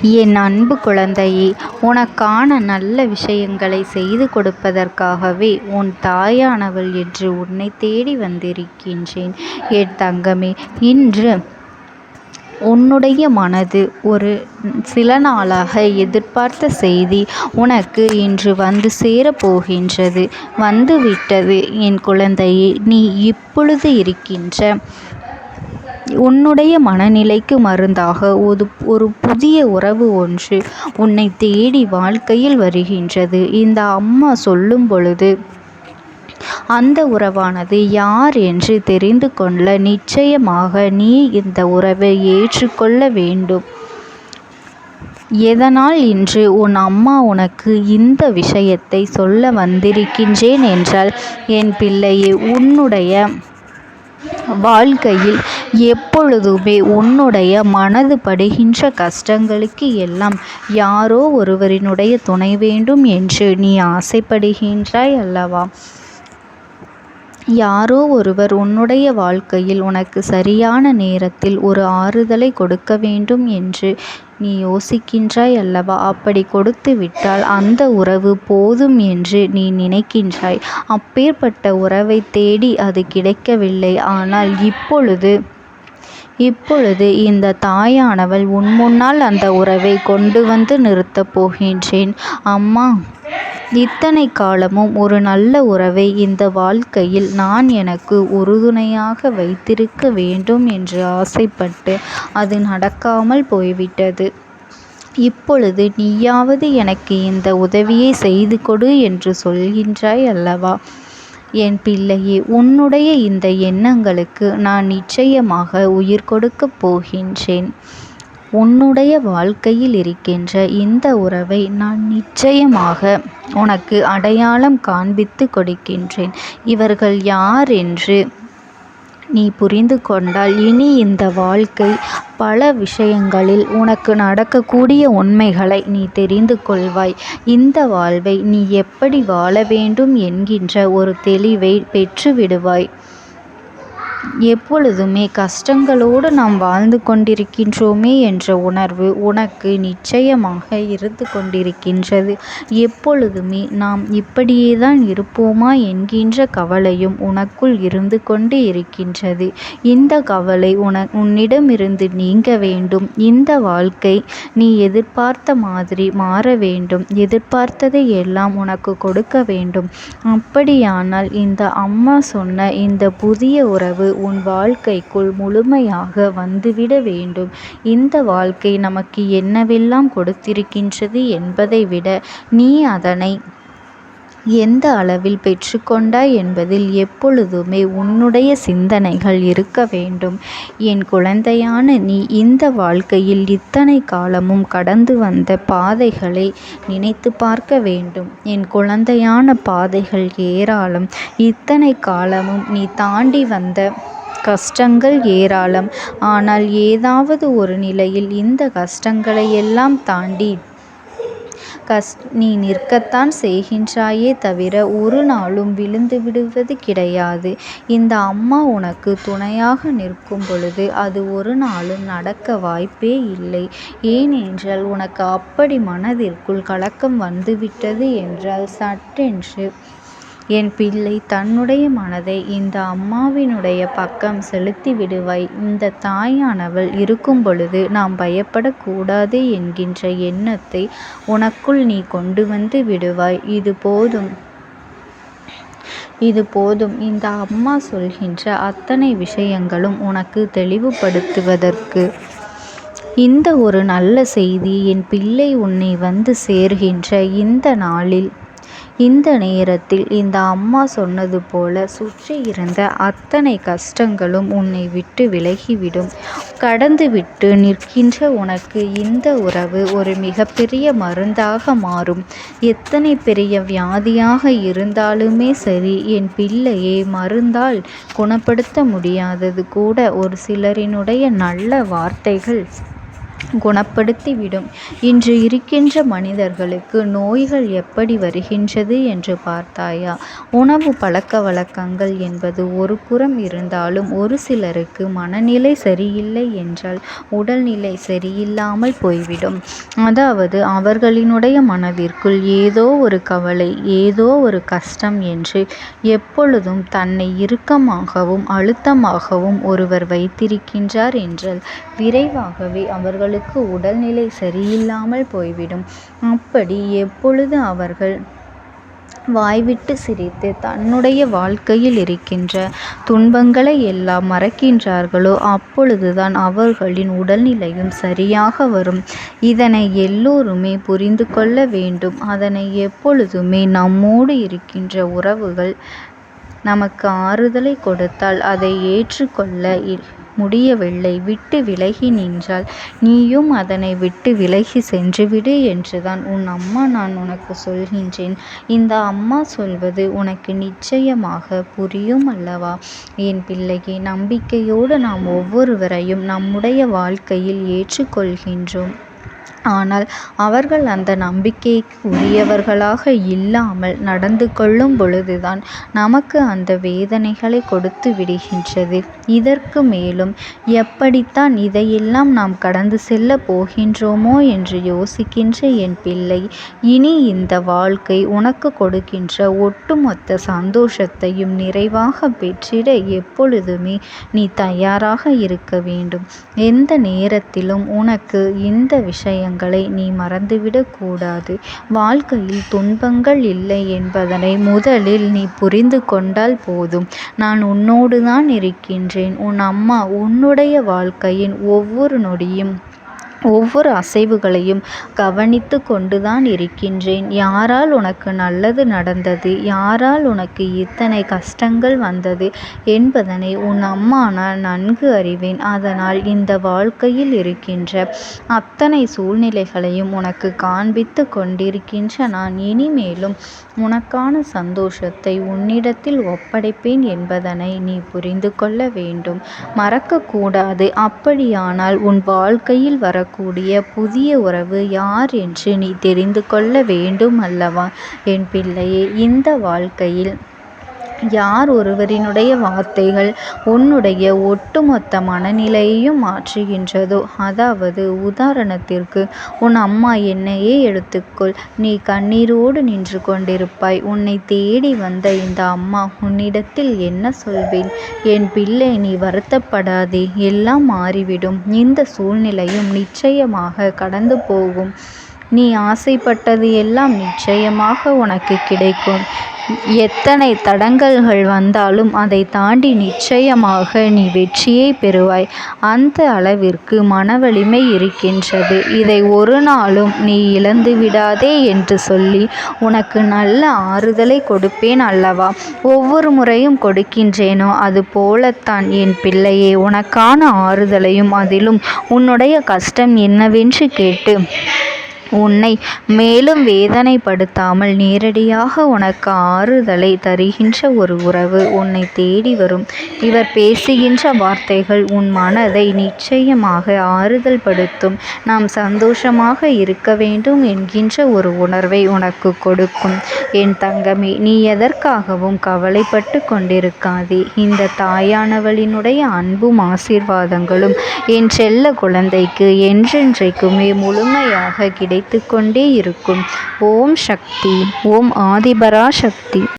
என் அன்பு குழந்தையே உனக்கான நல்ல விஷயங்களை செய்து கொடுப்பதற்காகவே உன் தாயானவள் என்று உன்னை தேடி வந்திருக்கின்றேன். என் தங்கமே இன்று உன்னுடைய மனது ஒரு சில நாளாக எதிர்பார்த்த செய்தி உனக்கு இன்று வந்து சேரப்போகின்றது. வந்துவிட்டது என் குழந்தையே நீ இப்பொழுது இருக்கின்ற உன்னுடைய மனநிலைக்கு மருந்தாக ஒரு ஒரு புதிய உறவு ஒன்று உன்னை தேடி வாழ்க்கையில் வருகின்றது. இந்த அம்மா சொல்லும் பொழுது அந்த உறவானது யார் என்று தெரிந்து கொள்ள நிச்சயமாக நீ இந்த உறவை ஏற்றுக்கொள்ள வேண்டும். எதனால் இன்று உன் அம்மா உனக்கு இந்த விஷயத்தை சொல்ல வந்திருக்கின்றேன் என்றால் என் பிள்ளையே உன்னுடைய வாழ்க்கையில் எப்பொழுதுமே உன்னுடைய மனது படுகின்ற கஷ்டங்களுக்கு எல்லாம் யாரோ ஒருவரினுடைய துணை வேண்டும் என்று நீ ஆசைப்படுகின்றாய் அல்லவா? யாரோ ஒருவர் உன்னுடைய வாழ்க்கையில் உனக்கு சரியான நேரத்தில் ஒரு ஆறுதலை கொடுக்க வேண்டும் என்று நீ யோசிக்கின்றாய் அல்லவா? அப்படி கொடுத்து விட்டால் அந்த உறவு போதும் என்று நீ நினைக்கின்றாய். அப்பேற்பட்ட உறவை தேடி அது கிடைக்கவில்லை. ஆனால் இப்பொழுது இப்பொழுது இந்த தாயானவள் உன் முன்னால் அந்த உறவை கொண்டு வந்து நிறுத்தப் போகின்றேன். அம்மா இத்தனை காலமும் ஒரு நல்ல உறவை இந்த வாழ்க்கையில் நான் எனக்கு உறுதுணையாக வைத்திருக்க வேண்டும் என்று ஆசைப்பட்டு அது நடக்காமல் போய்விட்டது. இப்பொழுது நீயாவது எனக்கு இந்த உதவியை செய்து கொடு என்று சொல்கின்றாய் அல்லவா? என் பிள்ளையே உன்னுடைய இந்த எண்ணங்களுக்கு நான் நிச்சயமாக உயிர் கொடுக்கப் போகின்றேன். உன்னுடைய வாழ்க்கையில் இருக்கின்ற இந்த உறவை நான் நிச்சயமாக உனக்கு அடையாளம் காண்பித்து கொடுக்கின்றேன். இவர்கள் யார் என்று நீ புரிந்து கொண்டால் இனி இந்த வாழ்க்கை பல விஷயங்களில் உனக்கு நடக்கக்கூடிய உண்மைகளை நீ தெரிந்து கொள்வாய். இந்த வாழ்வை நீ எப்படி வாழ வேண்டும் என்கின்ற ஒரு தெளிவை பெற்றுவிடுவாய். எப்பொழுதுமே கஷ்டங்களோடு நாம் வாழ்ந்து கொண்டிருக்கின்றோமே என்ற உணர்வு உனக்கு நிச்சயமாக இருந்து கொண்டிருக்கின்றது. எப்பொழுதுமே நாம் இப்படியே தான் இருப்போமா என்கின்ற கவலையும் உனக்குள் இருந்து கொண்டு இருக்கின்றது. இந்த கவலை உன உன்னிடமிருந்து நீங்க வேண்டும். இந்த வாழ்க்கை நீ எதிர்பார்த்த மாதிரி மாற வேண்டும். எதிர்பார்த்ததை எல்லாம் உனக்கு கொடுக்க வேண்டும். அப்படியானால் இந்த அம்மா சொன்ன இந்த புதிய உறவு உன் வாழ்க்கைக்குள் முழுமையாக வந்துவிட வேண்டும். இந்த வாழ்க்கை நமக்கு என்னவெல்லாம் கொடுத்திருக்கின்றது என்பதை விட நீ அதனை எந்த அளவில் பெற்றுக்கொண்டாய் என்பதில் எப்பொழுதுமே உன்னுடைய சிந்தனைகள் இருக்க வேண்டும். என் குழந்தையான நீ இந்த வாழ்க்கையில் இத்தனை காலமும் கடந்து வந்த பாதைகளை நினைத்து பார்க்க வேண்டும். என் குழந்தையான பாதைகள் ஏராளம். இத்தனை காலமும் நீ தாண்டி வந்த கஷ்டங்கள் ஏராளம். ஆனால் ஏதாவது ஒரு நிலையில் இந்த கஷ்டங்களை எல்லாம் தாண்டி கஷ் நீ நிற்கத்தான் செய்கின்றாயே தவிர ஒரு நாளும் விழுந்து விடுவது கிடையாது. இந்த அம்மா உனக்கு துணையாக நிற்கும் பொழுது அது ஒரு நாளும் நடக்க வாய்ப்பே இல்லை. ஏனென்றால் உனக்கு அப்படி மனதிற்குள் கலக்கம் வந்துவிட்டது என்றால் சட்டென்று என் பிள்ளை தன்னுடைய மனதை இந்த அம்மாவினுடைய பக்கம் செலுத்தி விடுவாய். இந்த தாயானவள் இருக்கும் பொழுது நாம் பயப்படக்கூடாது என்கின்ற எண்ணத்தை உனக்குள் நீ கொண்டு வந்து விடுவாய். இது போதும். இது போதும். இந்த அம்மா சொல்கின்ற அத்தனை விஷயங்களும் உனக்கு தெளிவுபடுத்துவதற்கு. இந்த ஒரு நல்ல செய்தி என் பிள்ளை உன்னை வந்து சேர்கின்ற இந்த நாளில் இந்த நேரத்தில் இந்த அம்மா சொன்னது போல சுற்றி இருந்த அத்தனை கஷ்டங்களும் உன்னை விட்டு விலகிவிடும். கடந்துவிட்டு நிற்கின்ற உனக்கு இந்த உறவு ஒரு மிகப்பெரிய மருந்தாக மாறும். எத்தனை பெரிய வியாதியாக இருந்தாலுமே சரி என் பிள்ளையை மருந்தால் குணப்படுத்த முடியாதது கூட ஒரு சிலரினுடைய நல்ல வார்த்தைகள். குணப்படுத்திவிடும். இன்று இருக்கின்ற மனிதர்களுக்கு நோய்கள் எப்படி வருகின்றது என்று பார்த்தாயா? உணவு பழக்க வழக்கங்கள் என்பது ஒரு புறம் இருந்தாலும் ஒரு சிலருக்கு மனநிலை சரியில்லை என்றால் உடல்நிலை சரியில்லாமல் போய்விடும். அதாவது அவர்களினுடைய மனதிற்குள் ஏதோ ஒரு கவலை ஏதோ ஒரு கஷ்டம் என்று எப்பொழுதும் தன்னை இறுக்கமாகவும் அழுத்தமாகவும் ஒருவர் வைத்திருக்கின்றார் என்றால் விரைவாகவே அவர்கள் அவர்களுக்கு உடல்நிலை சரியில்லாமல் போய்விடும். அப்படி எப்பொழுது அவர்கள் வாய்விட்டு சிரித்து தன்னுடைய வாழ்க்கையில் இருக்கின்ற துன்பங்களை எல்லாம் மறக்கின்றார்களோ அப்பொழுதுதான் அவர்களின் உடல்நிலையும் சரியாக வரும். இதனை எல்லோருமே புரிந்து கொள்ள வேண்டும். அதனை எப்பொழுதுமே நம்மோடு இருக்கின்ற உறவுகள் நமக்கு ஆறுதலை கொடுத்தால் அதை ஏற்றுக்கொள்ள முடியவில்லை விட்டு விலகி நின்றால் நீயும் அதனை விட்டு விலகி சென்றுவிடு என்றுதான் உன் அம்மா நான் உனக்கு சொல்கின்றேன். இந்த அம்மா சொல்வது உனக்கு நிச்சயமாக புரியும் அல்லவா? என் பிள்ளையே நம்பிக்கையோடு நாம் ஒவ்வொருவரையும் நம்முடைய வாழ்க்கையில் ஏற்றுக்கொள்கின்றோம் ஆனால் அவர்கள் அந்த நம்பிக்கைக்கு உரியவர்களாக இல்லாமல் நடந்து கொள்ளும் பொழுதுதான் நமக்கு அந்த வேதனைகளை கொடுத்து விடுகின்றது. இதற்கு மேலும் எப்படித்தான் இதையெல்லாம் நாம் கடந்து செல்ல போகின்றோமோ என்று யோசிக்கின்ற என் பிள்ளை இனி இந்த வாழ்க்கை உனக்கு கொடுக்கின்ற ஒட்டுமொத்த சந்தோஷத்தையும் நிறைவாக பெற்றிட எப்பொழுதுமே நீ தயாராக இருக்க வேண்டும். எந்த நேரத்திலும் உனக்கு இந்த விஷயம் விஷயங்களை நீ மறந்துவிடக் கூடாது. வாழ்க்கையில் துன்பங்கள் இல்லை என்பதனை முதலில் நீ புரிந்து கொண்டால் போதும். நான் உன்னோடுதான் இருக்கின்றேன். உன் அம்மா உன்னுடைய வாழ்க்கையின் ஒவ்வொரு நொடியும் ஒவ்வொரு அசைவுகளையும் கவனித்து கொண்டு தான் இருக்கின்றேன். யாரால் உனக்கு நல்லது நடந்தது யாரால் உனக்கு இத்தனை கஷ்டங்கள் வந்தது என்பதனை உன் அம்மா நான் நன்கு அறிவேன். அதனால் இந்த வாழ்க்கையில் இருக்கின்ற அத்தனை சூழ்நிலைகளையும் உனக்கு காண்பித்து கொண்டிருக்கின்ற நான் இனிமேலும் உனக்கான சந்தோஷத்தை உன்னிடத்தில் ஒப்படைப்பேன் என்பதனை நீ புரிந்து கொள்ள வேண்டும். மறக்கக்கூடாது அப்படியானால் உன் வாழ்க்கையில் வர வரக்கூடிய புதிய உறவு யார் என்று நீ தெரிந்து கொள்ள வேண்டும் அல்லவா? என் பிள்ளையே இந்த வாழ்க்கையில் யார் ஒருவரினுடைய வார்த்தைகள் உன்னுடைய ஒட்டுமொத்த மனநிலையையும் மாற்றுகின்றதோ அதாவது உதாரணத்திற்கு உன் அம்மா என்னையே எடுத்துக்கொள். நீ கண்ணீரோடு நின்று கொண்டிருப்பாய். உன்னை தேடி வந்த இந்த அம்மா உன்னிடத்தில் என்ன சொல்வேன்? என் பிள்ளை நீ வருத்தப்படாதே எல்லாம் மாறிவிடும். இந்த சூழ்நிலையும் நிச்சயமாக கடந்து போகும். நீ ஆசைப்பட்டது எல்லாம் நிச்சயமாக உனக்கு கிடைக்கும். எத்தனை தடங்கல்கள் வந்தாலும் அதை தாண்டி நிச்சயமாக நீ வெற்றியை பெறுவாய். அந்த அளவிற்கு மனவலிமை இருக்கின்றது. இதை ஒரு நாளும் நீ இழந்து விடாதே என்று சொல்லி உனக்கு நல்ல ஆறுதலை கொடுப்பேன் அல்லவா? ஒவ்வொரு முறையும் கொடுக்கின்றேனோ அது போலத்தான் என் பிள்ளையே உனக்கான ஆறுதலையும் அதிலும் உன்னுடைய கஷ்டம் என்னவென்று கேட்டு உன்னை மேலும் வேதனைப்படுத்தாமல் நேரடியாக உனக்கு ஆறுதலை தருகின்ற ஒரு உறவு உன்னை தேடி வரும். இவர் பேசுகின்ற வார்த்தைகள் உன் மனதை நிச்சயமாக ஆறுதல் படுத்தும். நாம் சந்தோஷமாக இருக்க வேண்டும் என்கின்ற ஒரு உணர்வை உனக்கு கொடுக்கும். என் தங்கமே நீ எதற்காகவும் கவலைப்பட்டு கொண்டிருக்காதே. இந்த தாயானவளினுடைய அன்பும் ஆசீர்வாதங்களும் என் செல்ல குழந்தைக்கு என்றென்றைக்குமே முழுமையாக கிடைத்து கொண்டே இருக்கும். ஓம் சக்தி! ஓம் ஆதிபராசக்தி!